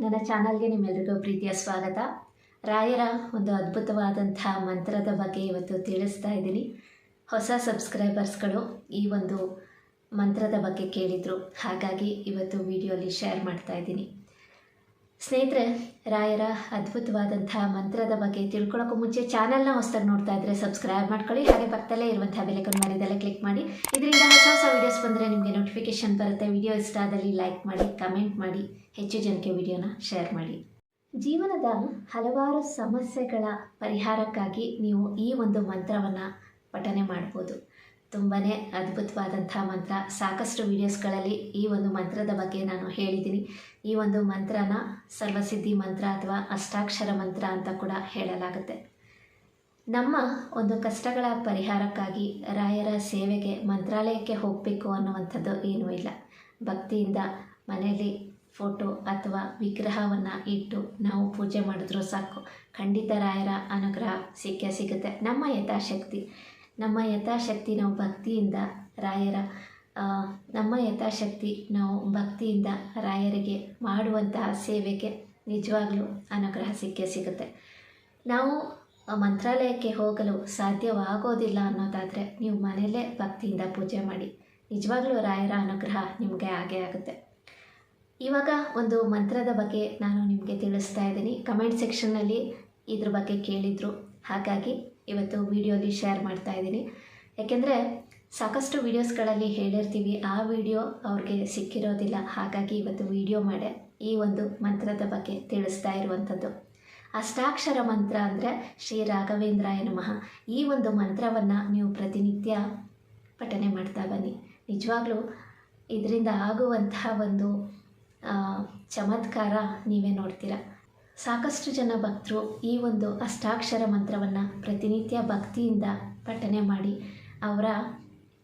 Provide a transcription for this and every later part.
ನನ್ನ ಚಾನಲ್ಗೆ ನಿಮ್ಮೆಲ್ಲರಿಗೂ ಪ್ರೀತಿಯ ಸ್ವಾಗತ. ರಾಯರ ಒಂದು ಅದ್ಭುತವಾದಂಥ ಮಂತ್ರದ ಬಗ್ಗೆ ಇವತ್ತು ತಿಳಿಸ್ತಾ ಇದ್ದೀನಿ. ಹೊಸ ಸಬ್ಸ್ಕ್ರೈಬರ್ಸ್ಗಳು ಈ ಒಂದು ಮಂತ್ರದ ಬಗ್ಗೆ ಕೇಳಿದರು. ಹಾಗಾಗಿ ಇವತ್ತು ವಿಡಿಯೋಲಿ ಶೇರ್ ಮಾಡ್ತಾ ಇದ್ದೀನಿ. ಸ್ನೇಹಿತರೆ, ರಾಯರ ಅದ್ಭುತವಾದಂಥ ಮಂತ್ರದ ಬಗ್ಗೆ ತಿಳ್ಕೊಳ್ಳೋಕ್ಕೂ ಮುಂಚೆ ಚಾನಲ್ನ ಹೊಸದಾಗಿ ನೋಡ್ತಾ ಇದ್ದರೆ ಸಬ್ಸ್ಕ್ರೈಬ್ ಮಾಡ್ಕೊಳ್ಳಿ, ಹಾಗೆ ಪಕ್ಕದಲ್ಲೇ ಇರುವಂಥ ಬೆಲೆಕನ್ ಮಾಡಿದೆಲ್ಲ ಕ್ಲಿಕ್ ಮಾಡಿ. ಇದರಿಂದ ಹೊಸ ಹೊಸ ವೀಡಿಯೋಸ್ ಬಂದರೆ ನಿಮಗೆ ನೋಟಿಫಿಕೇಶನ್ ಬರುತ್ತೆ. ವಿಡಿಯೋ ಇಷ್ಟ ಆದಲ್ಲಿ ಲೈಕ್ ಮಾಡಿ ಕಮೆಂಟ್ ಮಾಡಿ, ಹೆಚ್ಚು ಜನಕ್ಕೆ ವಿಡಿಯೋನ ಶೇರ್ ಮಾಡಿ. ಜೀವನದ ಹಲವಾರು ಸಮಸ್ಯೆಗಳ ಪರಿಹಾರಕ್ಕಾಗಿ ನೀವು ಈ ಒಂದು ಮಂತ್ರವನ್ನು ಪಠನೆ ಮಾಡ್ಬೋದು. ತುಂಬಾ ಅದ್ಭುತವಾದಂಥ ಮಂತ್ರ. ಸಾಕಷ್ಟು ವೀಡಿಯೋಸ್ಗಳಲ್ಲಿ ಈ ಒಂದು ಮಂತ್ರದ ಬಗ್ಗೆ ನಾನು ಹೇಳಿದ್ದೀನಿ. ಈ ಒಂದು ಮಂತ್ರನ ಸರ್ವಸಿದ್ಧಿ ಮಂತ್ರ ಅಥವಾ ಅಷ್ಟಾಕ್ಷರ ಮಂತ್ರ ಅಂತ ಕೂಡ ಹೇಳಲಾಗುತ್ತೆ. ನಮ್ಮ ಒಂದು ಕಷ್ಟಗಳ ಪರಿಹಾರಕ್ಕಾಗಿ ರಾಯರ ಸೇವೆಗೆ, ಮಂತ್ರಾಲಯಕ್ಕೆ ಹೋಗಬೇಕು ಅನ್ನುವಂಥದ್ದು ಏನೂ ಇಲ್ಲ. ಭಕ್ತಿಯಿಂದ ಮನೆಯಲ್ಲಿ ಫೋಟೋ ಅಥವಾ ವಿಗ್ರಹವನ್ನು ಇಟ್ಟು ನಾವು ಪೂಜೆ ಮಾಡಿದ್ರೂ ಸಾಕು. ಖಂಡಿತ ರಾಯರ ಅನುಗ್ರಹ ಸಿಕ್ಕೇ ಸಿಗುತ್ತೆ. ನಮ್ಮ ಯಥಾಶಕ್ತಿ. ನಮ್ಮ ಯಥಾಶಕ್ತಿ ನಾವು ಭಕ್ತಿಯಿಂದ ರಾಯರ ನಮ್ಮ ಯಥಾಶಕ್ತಿ ನಾವು ಭಕ್ತಿಯಿಂದ ರಾಯರಿಗೆ ಮಾಡುವಂತಹ ಸೇವೆಗೆ ನಿಜವಾಗ್ಲೂ ಅನುಗ್ರಹ ಸಿಕ್ಕೇ ಸಿಗುತ್ತೆ. ನಾವು ಮಂತ್ರಾಲಯಕ್ಕೆ ಹೋಗಲು ಸಾಧ್ಯವಾಗೋದಿಲ್ಲ ಅನ್ನೋದಾದರೆ ನೀವು ಮನೆಯಲ್ಲೇ ಭಕ್ತಿಯಿಂದ ಪೂಜೆ ಮಾಡಿ. ನಿಜವಾಗ್ಲೂ ರಾಯರ ಅನುಗ್ರಹ ನಿಮಗೆ ಆಗೇ ಆಗುತ್ತೆ. ಇವಾಗ ಒಂದು ಮಂತ್ರದ ಬಗ್ಗೆ ನಾನು ನಿಮಗೆ ತಿಳಿಸ್ತಾ ಇದ್ದೀನಿ. ಕಮೆಂಟ್ ಸೆಕ್ಷನ್ನಲ್ಲಿ ಇದ್ರ ಬಗ್ಗೆ ಕೇಳಿದರು. ಹಾಗಾಗಿ ಇವತ್ತು ವಿಡಿಯೋಲಿ ಶೇರ್ ಮಾಡ್ತಾ ಇದ್ದೀನಿ. ಯಾಕೆಂದರೆ ಸಾಕಷ್ಟು ವೀಡಿಯೋಸ್ಗಳಲ್ಲಿ ಹೇಳಿರ್ತೀವಿ, ಆ ವಿಡಿಯೋ ಅವ್ರಿಗೆ ಸಿಕ್ಕಿರೋದಿಲ್ಲ. ಹಾಗಾಗಿ ಇವತ್ತು ವಿಡಿಯೋ ಮಾಡೇ. ಈ ಒಂದು ಮಂತ್ರದ ಬಗ್ಗೆ ತಿಳಿಸ್ತಾ ಇರುವಂಥದ್ದು. ಅಷ್ಟಾಕ್ಷರ ಮಂತ್ರ ಅಂದರೆ ಶ್ರೀ ರಾಘವೇಂದ್ರಾಯ ನಮಃ ಈ ಒಂದು ಮಂತ್ರವನ್ನು ನೀವು ಪ್ರತಿನಿತ್ಯ ಪಠನೆ ಮಾಡ್ತಾ ಬನ್ನಿ. ನಿಜವಾಗ್ಲೂ ಇದರಿಂದ ಆಗುವಂತಹ ಒಂದು ಚಮತ್ಕಾರ ನೀವೇ ನೋಡ್ತೀರ. ಸಾಕಷ್ಟು ಜನ ಭಕ್ತರು ಈ ಒಂದು ಅಷ್ಟಾಕ್ಷರ ಮಂತ್ರವನ್ನು ಪ್ರತಿನಿತ್ಯ ಭಕ್ತಿಯಿಂದ ಪಠನೆ ಮಾಡಿ ಅವರ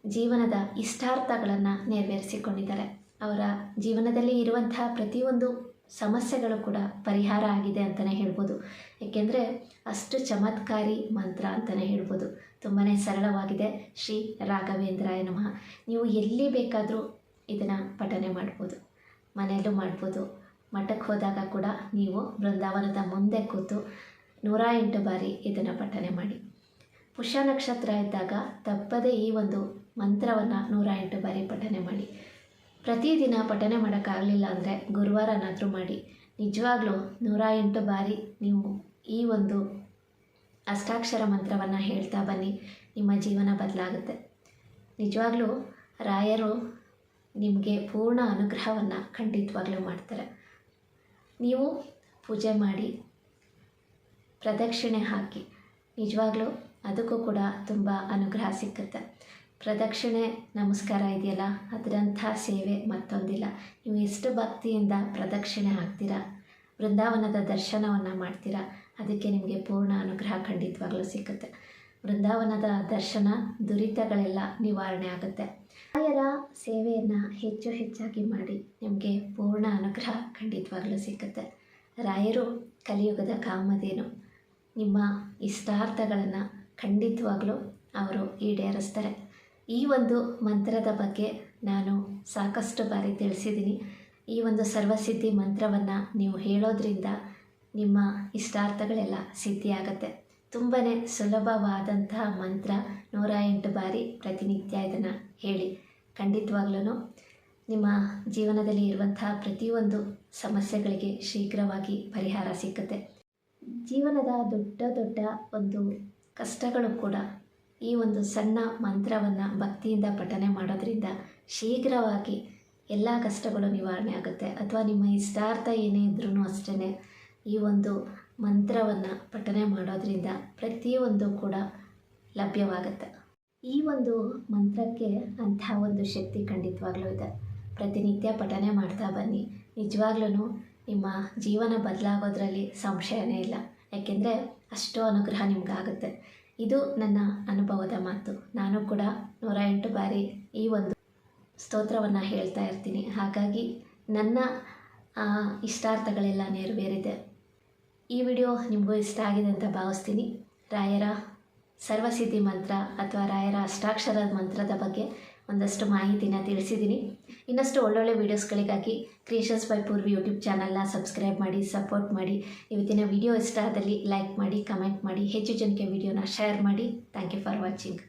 ಜೀವನದ ಇಷ್ಟಾರ್ಥಗಳನ್ನು ನೆರವೇರಿಸಿಕೊಂಡಿದ್ದಾರೆ. ಅವರ ಜೀವನದಲ್ಲಿ ಇರುವಂತಹ ಪ್ರತಿಯೊಂದು ಸಮಸ್ಯೆಗಳು ಕೂಡ ಪರಿಹಾರ ಆಗಿದೆ ಅಂತಲೇ ಹೇಳ್ಬೋದು. ಏಕೆಂದರೆ ಅಷ್ಟು ಚಮತ್ಕಾರಿ ಮಂತ್ರ ಅಂತಲೇ ಹೇಳ್ಬೋದು. ತುಂಬಾ ಸರಳವಾಗಿದೆ. ಶ್ರೀ ರಾಘವೇಂದ್ರಾಯ ನಮಃ. ನೀವು ಎಲ್ಲಿ ಬೇಕಾದರೂ ಇದನ್ನು ಪಠನೆ ಮಾಡ್ಬೋದು. ಮನೆಯಲ್ಲೂ ಮಾಡ್ಬೋದು. ಮಠಕ್ಕೆ ಹೋದಾಗ ಕೂಡ ನೀವು ಬೃಂದಾವನದ ಮುಂದೆ ಕೂತು ನೂರ ಎಂಟು ಬಾರಿ ಇದನ್ನು ಪಠನೆ ಮಾಡಿ. ಪುಷ್ಯ ನಕ್ಷತ್ರ ಇದ್ದಾಗ ತಪ್ಪದೇ ಈ ಒಂದು ಮಂತ್ರವನ್ನು ನೂರ ಎಂಟು ಬಾರಿ ಪಠನೆ ಮಾಡಿ. ಪ್ರತಿದಿನ ಪಠನೆ ಮಾಡೋಕ್ಕಾಗಲಿಲ್ಲ ಅಂದರೆ ಗುರುವಾರನಾದರೂ ಮಾಡಿ. ನಿಜವಾಗ್ಲೂ ನೂರ ಎಂಟು ಬಾರಿ ನೀವು ಈ ಒಂದು ಅಷ್ಟಾಕ್ಷರ ಮಂತ್ರವನ್ನು ಹೇಳ್ತಾ ಬನ್ನಿ, ನಿಮ್ಮ ಜೀವನ ಬದಲಾಗುತ್ತೆ. ನಿಜವಾಗ್ಲೂ ರಾಯರು ನಿಮಗೆ ಪೂರ್ಣ ಅನುಗ್ರಹವನ್ನು ಖಂಡಿತವಾಗ್ಲೂ ಮಾಡ್ತಾರೆ. ನೀವು ಪೂಜೆ ಮಾಡಿ ಪ್ರದಕ್ಷಿಣೆ ಹಾಕಿ. ನಿಜವಾಗ್ಲೂ ಅದಕ್ಕೂ ಕೂಡ ತುಂಬ ಅನುಗ್ರಹ ಸಿಕ್ಕುತ್ತೆ. ಪ್ರದಕ್ಷಿಣೆ, ನಮಸ್ಕಾರ ಇದೆಯಲ್ಲ? ಅದರಂಥ ಸೇವೆ ಮತ್ತೊಂದಿಲ್ಲ. ನೀವು ಎಷ್ಟು ಭಕ್ತಿಯಿಂದ ಪ್ರದಕ್ಷಿಣೆ ಹಾಕ್ತೀರಾ? ಬೃಂದಾವನದ ದರ್ಶನವನ್ನು ಮಾಡ್ತೀರಾ? ಅದಕ್ಕೆ ನಿಮಗೆ ಪೂರ್ಣ ಅನುಗ್ರಹ ಖಂಡಿತವಾಗ್ಲೂ ಸಿಕ್ಕುತ್ತೆ. ಬೃಂದಾವನದ ದರ್ಶನ ದುರಿತಗಳೆಲ್ಲ ನಿವಾರಣೆ ಆಗುತ್ತೆ. ತಾಯರ ಸೇವೆಯನ್ನು ಹೆಚ್ಚು ಹೆಚ್ಚಾಗಿ ಮಾಡಿ. ನಿಮಗೆ ಅನುಗ್ರಹ ಖಂಡಿತವಾಗ್ಲೂ ಸಿಕ್ಕುತ್ತೆ. ರಾಯರು ಕಲಿಯುಗದ ಕಾಮಧೇನು. ನಿಮ್ಮ ಇಷ್ಟಾರ್ಥಗಳನ್ನು ಖಂಡಿತವಾಗ್ಲೂ ಅವರು ಈಡೇರಿಸ್ತಾರೆ. ಈ ಒಂದು ಮಂತ್ರದ ಬಗ್ಗೆ ನಾನು ಸಾಕಷ್ಟು ಬಾರಿ ತಿಳಿಸಿದ್ದೀನಿ. ಈ ಒಂದು ಸರ್ವಸಿದ್ಧಿ ಮಂತ್ರವನ್ನು ನೀವು ಹೇಳೋದ್ರಿಂದ ನಿಮ್ಮ ಇಷ್ಟಾರ್ಥಗಳೆಲ್ಲ ಸಿದ್ಧಿಯಾಗತ್ತೆ. ತುಂಬಾ ಸುಲಭವಾದಂತಹ ಮಂತ್ರ ನೂರ ಎಂಟು ಬಾರಿ ಪ್ರತಿನಿತ್ಯ ಇದನ್ನು ಹೇಳಿ. ಖಂಡಿತವಾಗ್ಲೂ ನಿಮ್ಮ ಜೀವನದಲ್ಲಿ ಇರುವಂತಹ ಪ್ರತಿಯೊಂದು ಸಮಸ್ಯೆಗಳಿಗೆ ಶೀಘ್ರವಾಗಿ ಪರಿಹಾರ ಸಿಕ್ಕುತ್ತೆ. ಜೀವನದ ದೊಡ್ಡ ದೊಡ್ಡ ಒಂದು ಕಷ್ಟಗಳು ಕೂಡ ಈ ಒಂದು ಸಣ್ಣ ಮಂತ್ರವನ್ನು ಭಕ್ತಿಯಿಂದ ಪಠನೆ ಮಾಡೋದ್ರಿಂದ ಶೀಘ್ರವಾಗಿ ಎಲ್ಲ ಕಷ್ಟಗಳು ನಿವಾರಣೆ ಆಗುತ್ತೆ. ಅಥವಾ ನಿಮ್ಮ ಇಷ್ಟಾರ್ಥ ಏನೇ ಇದ್ರೂ ಅಷ್ಟೇ ಈ ಒಂದು ಮಂತ್ರವನ್ನು ಪಠನೆ ಮಾಡೋದ್ರಿಂದ ಪ್ರತಿಯೊಂದು ಕೂಡ ಲಭ್ಯವಾಗುತ್ತೆ. ಈ ಒಂದು ಮಂತ್ರಕ್ಕೆ ಅಂಥ ಒಂದು ಶಕ್ತಿ ಖಂಡಿತವಾಗ್ಲೂ ಇದೆ. ಪ್ರತಿನಿತ್ಯ ಪಠನೆ ಮಾಡ್ತಾ ಬನ್ನಿ. ನಿಜವಾಗ್ಲೂ ನಿಮ್ಮ ಜೀವನ ಬದಲಾಗೋದ್ರಲ್ಲಿ ಸಂಶಯನೇ ಇಲ್ಲ. ಯಾಕೆಂದರೆ ಅಷ್ಟು ಅನುಗ್ರಹ ನಿಮಗಾಗುತ್ತೆ. ಇದು ನನ್ನ ಅನುಭವದ ಮಾತು. ನಾನು ಕೂಡ ನೂರ ಎಂಟು ಬಾರಿ ಈ ಒಂದು ಸ್ತೋತ್ರವನ್ನು ಹೇಳ್ತಾ ಇರ್ತೀನಿ. ಹಾಗಾಗಿ ನನ್ನ ಇಷ್ಟಾರ್ಥಗಳೆಲ್ಲ ನೆರವೇರಿದೆ. ಈ ವಿಡಿಯೋ ನಿಮಗೂ ಇಷ್ಟ ಆಗಿದೆ ಅಂತ ಭಾವಿಸ್ತೀನಿ. ರಾಯರ ಸರ್ವಸಿದ್ಧಿ ಮಂತ್ರ ಅಥವಾ ರಾಯರ ಅಷ್ಟಾಕ್ಷರ ಮಂತ್ರದ ಬಗ್ಗೆ ಒಂದಷ್ಟು ಮಾಹಿತಿನ ತಿಳಿಸಿದ್ದೀನಿ. ಇನ್ನಷ್ಟು ಒಳ್ಳೊಳ್ಳೆ ವೀಡಿಯೋಸ್ಗಳಿಗಾಗಿ ಕ್ರಿಯೇಷನ್ಸ್ ಬೈ ಪೂರ್ವಿ ಯೂಟ್ಯೂಬ್ ಚಾನಲ್ನ ಸಬ್ಸ್ಕ್ರೈಬ್ ಮಾಡಿ ಸಪೋರ್ಟ್ ಮಾಡಿ. ಇವತ್ತಿನ ವಿಡಿಯೋ ಇಷ್ಟ ಆದಲ್ಲಿ ಲೈಕ್ ಮಾಡಿ ಕಮೆಂಟ್ ಮಾಡಿ. ಹೆಚ್ಚು ಜನಕ್ಕೆ ವಿಡಿಯೋನ ಶೇರ್ ಮಾಡಿ. Thank you for watching